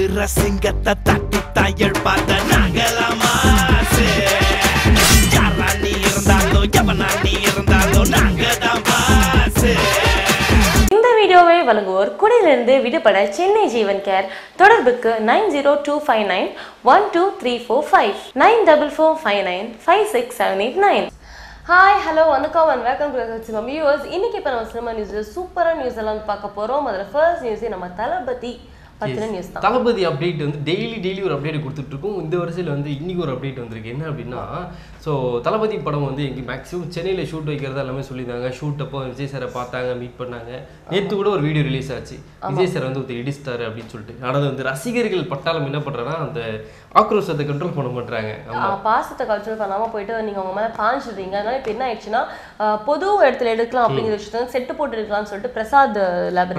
இருக்கிற சிங்கத்தை தட்டி தாயல் பார்த்த யாரா நீ எவனா நீ நாங்க தான் பாசு இந்த வீடியோவை வழங்குவோர் குடியிலிருந்து விடுபட சென்னை ஜீவன் கேர். தொடர்புக்கு nine zero two five nine one two three four five. Nine double four five nine five six seven eight nine. Hi hello வணக்கம் and welcome to cinema viewers இன்னைக்கு இப்போ நம்ம சினிமா நியூஸில் சூப்பரான நியூஸ் எல்லாம் பார்க்க போகிறோம் அதில் ஃபர்ஸ்ட் நியூஸே நம்ம தளபதி தளபதி அப்டேட் வந்து டெய்லி டெய்லி ஒரு அப்டேட் கொடுத்துட்டு இருக்கோம். இந்த வருஷத்தில் வந்து இன்னைக்கு ஒரு அப்டேட் வந்திருக்கு. என்ன அப்படின்னா ஸோ தளபதி படம் வந்து எங்கே மேக்ஸிமம் சென்னையில் ஷூட் வைக்கிறதா எல்லாமே சொல்லியிருந்தாங்க. ஷூட் அப்போ விஜய் சாரை பார்த்தாங்க மீட் பண்ணாங்க. நேற்று கூட ஒரு வீடியோ ரிலீஸ் ஆச்சு. விஜய் சார் வந்து ஒருத்தர் இடிஸ்டார் அப்படின்னு சொல்லிட்டு. ஆனால் வந்து ரசிகர்கள் பட்டாளம் என்ன பண்ணுறாங்கன்னா அந்த ஆக்ரோஷத்தை கண்ட்ரோல் பண்ண மாட்டாங்க பாசத்தை கல்ச்சர் பண்ணாமல் போயிட்டு நீங்கள் உங்க மேலே பாஞ்சிடுறீங்க. அதனால இப்போ என்ன ஆயிடுச்சுன்னா பொது இடத்துல எடுக்கலாம் அப்படிங்கிற விஷயத்த செட்டு போட்டு எடுக்கலாம்னு சொல்லிட்டு பிரசாத் லேப்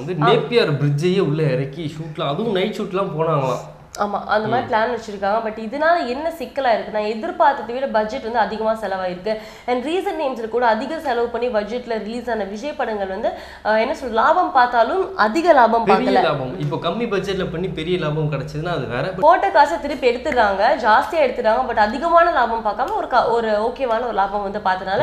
வந்து நேப்பியார் பிரிட்ஜையே உள்ள இறக்கி ஷூட்லாம் அதுவும் நைட் ஷூட்லாம் போனாங்களாம். ஆமா அந்த மாதிரி பிளான் வச்சிருக்காங்க. பட் இதனால என்ன சிக்கலா இருக்கு? நான் எதிர்பார்த்ததை விட பட்ஜெட் வந்து அதிகமா செலவாயிருக்கு. அண்ட் ரீசன் நேம்ஸ்ல கூட அதிக செலவு பண்ணி பட்ஜெட்ல ரிலீஸ் ஆன விஜய் படங்கள் வந்து என்ன சொல்ற லாபம் பார்த்தாலும் அதிக லாபம் பெரிய பார்க்கல. லாபம். இப்போ கம்மி பட்ஜெட்ல பண்ணி பெரிய லாபம் கிடைச்சதுன்னா அது வேற போட்ட காசை திருப்பி எடுத்துடுறாங்க. ஜாஸ்தியா எடுத்துடுறாங்க. பட் அதிகமான லாபம் பார்க்காம ஒரு க- ஒரு ஓகேவான ஒரு லாபம் வந்து பார்த்தனால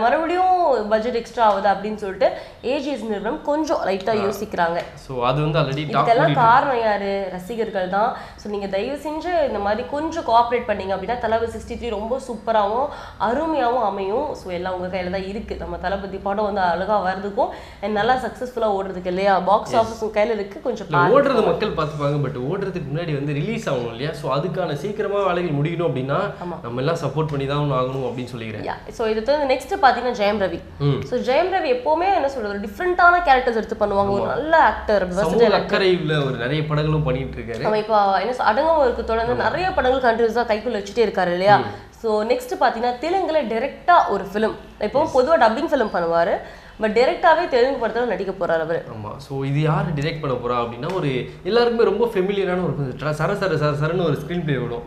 மறுபடியும் பட்ஜெட் எக்ஸ்ட்ரா ஆகுது அப்படின்னு சொல்லிட்டு ஏஜிஎஸ் நிறுவனம் கொஞ்சம் லைட்டா யோசிக்கிறாங்க. ஸோ அது வந்து ஆல்ரெடி டாக் இதுக்கெல்லாம் காரணம் யாரு? ரசிகர்கள் தான். ஸோ நீங்க தயவு செஞ்சு இந்த மாதிரி கொஞ்சம் கோஆப்ரேட் பண்ணீங்க அப்படின்னா தளபதி சிக்ஸ்டி த்ரீ ரொம்ப சூப்பராகவும் அருமையாகவும் அமையும். ஸோ எல்லாம் உங்க கையில தான் இருக்கு. நம்ம தளபதி படம் வந்து அழகா வர்றதுக்கும் and நல்லா சக்ஸஸ்ஃபுல்லா ஓடுறதுக்கு இல்லையா? பாக்ஸ் ஆஃபீஸ் உங்க கையில இருக்கு. கொஞ்சம் ஓடுறது மக்கள் பார்த்துப்பாங்க பட் ஓடுறதுக்கு முன்னாடி வந்து ரிலீஸ் ஆகணும் இல்லையா? ஸோ அதுக்கான சீக்கிரமா வேலைகள் முடிக்கணும் அப்படின்னா நம்ம எல்லாம் சப்போர்ட் பண்ணி தான் ஆகணும் அப்படின்னு சொல்லிக்கிறேன். ஸோ இது நெக்ஸ்ட் பார்த்தீங்கன்னா ஜெயம் ரவி. ஸோ ஜெயம் ரவி எப்பவுமே என்ன சொல்றது? டிஃப்ரெண்டான கேரக்டர்ஸ் எடுத்து பண்ணுவாங்க. ஒரு நல்ல ஆக்டர் அக்கறையில் ஒரு நிறைய படங்களும் பண்ணிட்டு இருக்காரு. நம்ம இப்போ என்ன அடங்கவும் இருக்கு தொடர்ந்து நிறைய படங்கள் கண்டினியூஸாக கைக்குள்ள வச்சுட்டே இருக்காரு இல்லையா? ஸோ நெக்ஸ்ட் பார்த்தீங்கன்னா தெலுங்குல டேரெக்டா ஒரு ஃபிலிம் எப்பவும் பொதுவா டப்பிங் ஃபிலிம் பண்ணுவாரு. பட் டேரெக்டாவே தெலுங்கு படத்துல நடிக்க போறாரு அவரு. ஆமா. ஸோ இது யார் டிரெக்ட் பண்ண போறா அப்படின்னா ஒரு எல்லாருக்குமே ரொம்ப ஃபெமிலியரான ஒரு சர சர சர சரன்னு ஒரு ஸ்க்ரீன் பிளே விடும்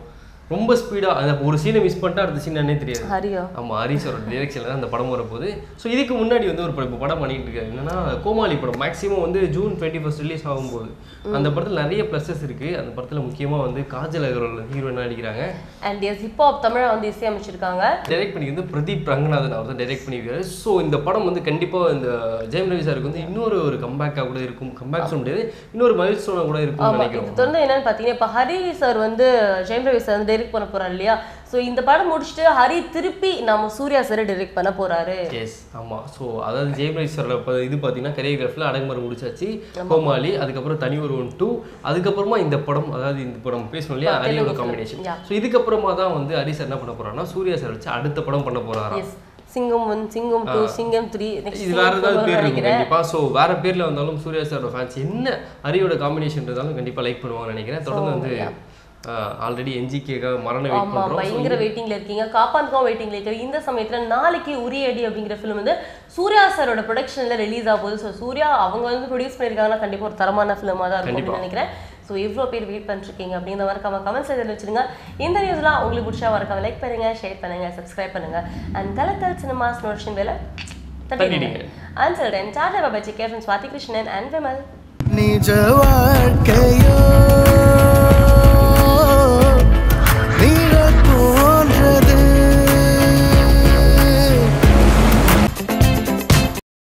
ரொம்ப ஸ்பீடா அந்த ஒரு சீனை மிஸ் பண்ணிட்டா அடுத்த சீன் என்னன்னே தெரியாது. ஹரியா? ஆமா ஹரிஷோட டிரெக்ஷனில் தான் அந்த படம் வரப்போகுது ஸோ இதுக்கு முன்னாடி வந்து ஒரு படம் இப்போ படம் பண்ணிட்டு இருக்காரு. என்னன்னா கோமாளி படம். மேக்ஸிமம் வந்து ஜூன் டுவெண்ட்டி ஃபஸ்ட் ரிலீஸ் ஆகும்போது அந்த படத்தில் நிறைய ப்ளஸஸ் இருக்கு. அந்த படத்தில் முக்கியமாக வந்து காஜல் அகர்வால் ஹீரோயினாக நடிக்கிறாங்க? அண்ட் எஸ் ஹிப்ஹாப் தமிழா வந்து இசையமைச்சிருக்காங்க. டைரக்ட் பண்ணிக்கிறது பிரதீப் ரங்கநாதன் அவர் தான் டைரக்ட் பண்ணியிருக்காரு. ஸோ இந்த படம் வந்து கண்டிப்பாக இந்த ஜெயம் ரவி சாருக்கு வந்து இன்னொரு ஒரு கம்பேக்காக கூட இருக்கும். கம்பேக் சொல்ல முடியாது. இன்னொரு மைல் ஸ்டோனாக கூட இது வந்து என்னன்னு பார்த்தீங்கன்னா இப்போ ஹரி சார் வந்து ஜெயம் ரவி சார் வந்து டைரக்ட் பண்ண போறாரு இல்லையா? ஸோ இந்த படம் முடிச்சுட்டு ஹரி திருப்பி நம்ம சூர்யா சார் டைரக்ட் பண்ண போறாரு. எஸ் ஆமாம் ஸோ அதாவது ஜெயம் ரவி சாரோட இப்போ இது பார்த்தீங்கன்னா கரியோகிராஃபில் அடங்குமுறை முடிச்சாச்சு. கோமாளி அதுக்கப்புறம் தனி ஒருவன் டூ அதுக்கப்புறமா இந்த படம் அதாவது இந்த படம் பேசணும் இல்லையா? ஹரியோட காம்பினேஷன். ஸோ இதுக்கப்புறமா தான் வந்து ஹரி சார் என்ன பண்ண போறாருன்னா சூர்யா சார் வச்சு அடுத்த படம் பண்ண போறாராம். Yes Singam one Singam two Singam three இது வேற ஏதாவது பேர் இருக்கும் கண்டிப்பா. ஸோ வேற பேர்ல வந்தாலும் சூர்யா சாரோட ஃபேன்ஸ் என்ன ஹரியோட காம்பினேஷன் இருந்தாலும் கண்டிப்பா லைக் பண்ணுவாங்கன்னு நினைக்கிறேன். தொடர்ந்து வந்து ஆல்ரெடி என்ஜிகேக்காக மரண வெயிட் ஆமா பண்றோம். பயங்கர வெயிட்டிங்ல இருக்கீங்க. காப்பான்காம் வெயிட்டிங்ல இருக்க இந்த சமயத்துல நாளைக்கு உரிய அடி அப்படிங்கிற ஃபிலிம் வந்து சூர்யா சாரோட ப்ரொடக்ஷன்ல ரிலீஸ் ஆக போகுது. ஸோ சூர்யா அவங்க வந்து ப்ரொடியூஸ் பண்ணியிருக்காங்கன்னா கண்டிப்பா ஒரு தரமான ஃபிலிமா தான் இருக்கும் நினைக்கிறேன். ஸோ இவ்வளோ பேர் வெயிட் பண்ணிருக்கீங்க அப்படிங்கிற மறக்காம கமெண்ட்ஸ் எதில் வச்சிருங்க. இந்த நியூஸ்லாம் உங்களுக்கு பிடிச்சா மறக்காம லைக் பண்ணுங்க ஷேர் பண்ணுங்க சப்ஸ்கிரைப் பண்ணுங்க. அண்ட் கலக்கல் சினிமாஸ் நோஷன் வேலை தட்டிடுங்க. அன்சல் தென் டாடா பாபாஜி கேஃபன் ஸ்வாதி கிருஷ்ணன் அண்ட் விமல் நிஜ வாழ்க்கையோ?